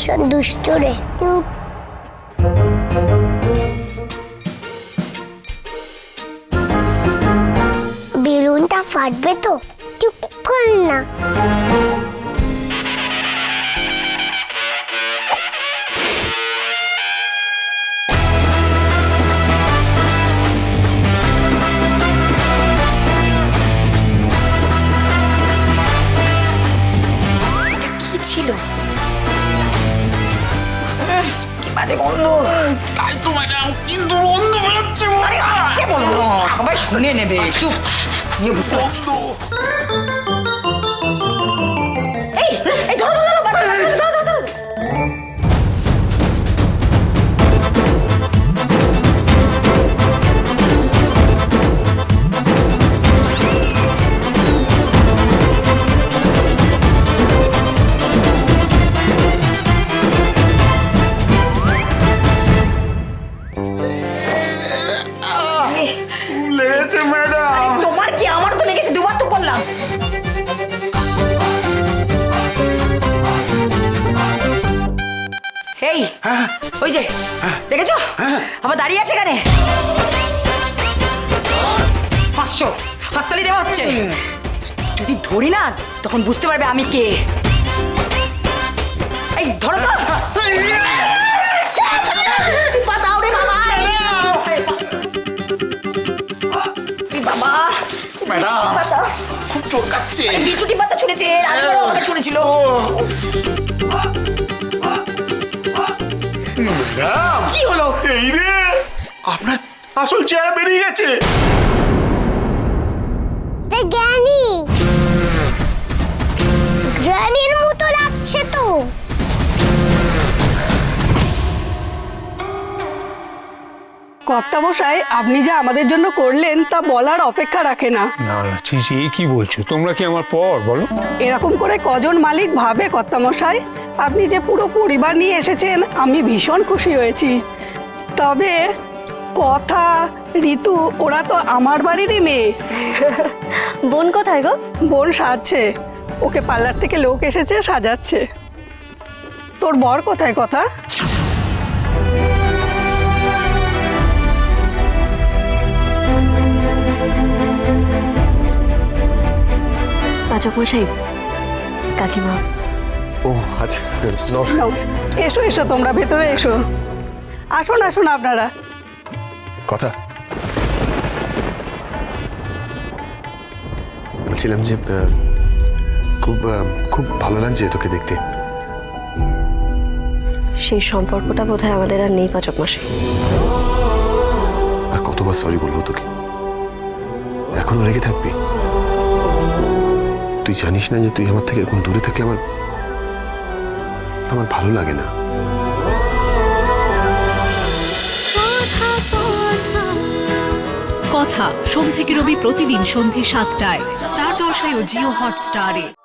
ভীষণ দুষ্ট রে বেলুনটা ফাটবে তো? চুপ কর না। বাজে গন্ধ। তাই তো ম্যাডাম কিন্তু অন্ধ বেরোচ্ছে আরে আসতে বলল সবাই শুনে নেবে। চুপ। আমিও বুঝতে পারছি। এই ওই যে দেখেছ? আবার দাঁড়িয়ে আছে এখানে। পাঁচশো। হাততালি দেওয়া হচ্ছে। যদি ধরি না তখন বুঝতে পারবে আমি কে। এই ধরো তো। টিপা দাও রে বাবা। এই বাবা। ম্যাডাম টিপা দাও। খুব বিচুটি পাতা ছুঁড়েছে। আগেও আমাকে ছুঁড়েছিল। ম্যাডাম কি হলো? এই রে! আপনার আসল চেহারা বেরিয়ে গেছে! জ্ঞানী গ্রানির মতো লাগছে তো! কর্তামশাই আপনি যা আমাদের জন্য করলেন তা বলার অপেক্ষা রাখে না। না না ছি ছি, এ কি বলছো? তোমরা কি আমার পর বলো? এরকম করে কজন মালিক ভাবে কর্তামশাই? আপনি যে পুরো পরিবার নিয়ে এসেছেন আমি ভীষণ খুশি হয়েছি। তবে কথা ঋতু ওরা তো আমার বাড়িরই মেয়ে। বোন কোথায় গো? বোন সাজছে ওকে পার্লার থেকে লোক এসেছে সাজাচ্ছে। তোর বর কোথায় কথা? পাচক মশাই কাকিমা। ও আচ্ছা নমস্কার এসো এসো তোমরা ভেতরে এসো। আসুন আসুন আপনারা। কথা? বলছিলাম যে খুব খুব ভালো লাগছে তোকে দেখতে। সেই সম্পর্কটা বোধহয় আমাদের আর নেই পাচক মাসে। আর কতবার সরি বলব তোকে? এখনও রেগে থাকবি? তুই জানিস না যে তুই আমার থেকে এরকম দূরে থাকলে আমার আমার ভালো লাগে না। কথা, সোম থেকে রবি প্রতিদিন সন্ধে সাতটায়। স্টার জলসায় ও জিও হটস্টারে।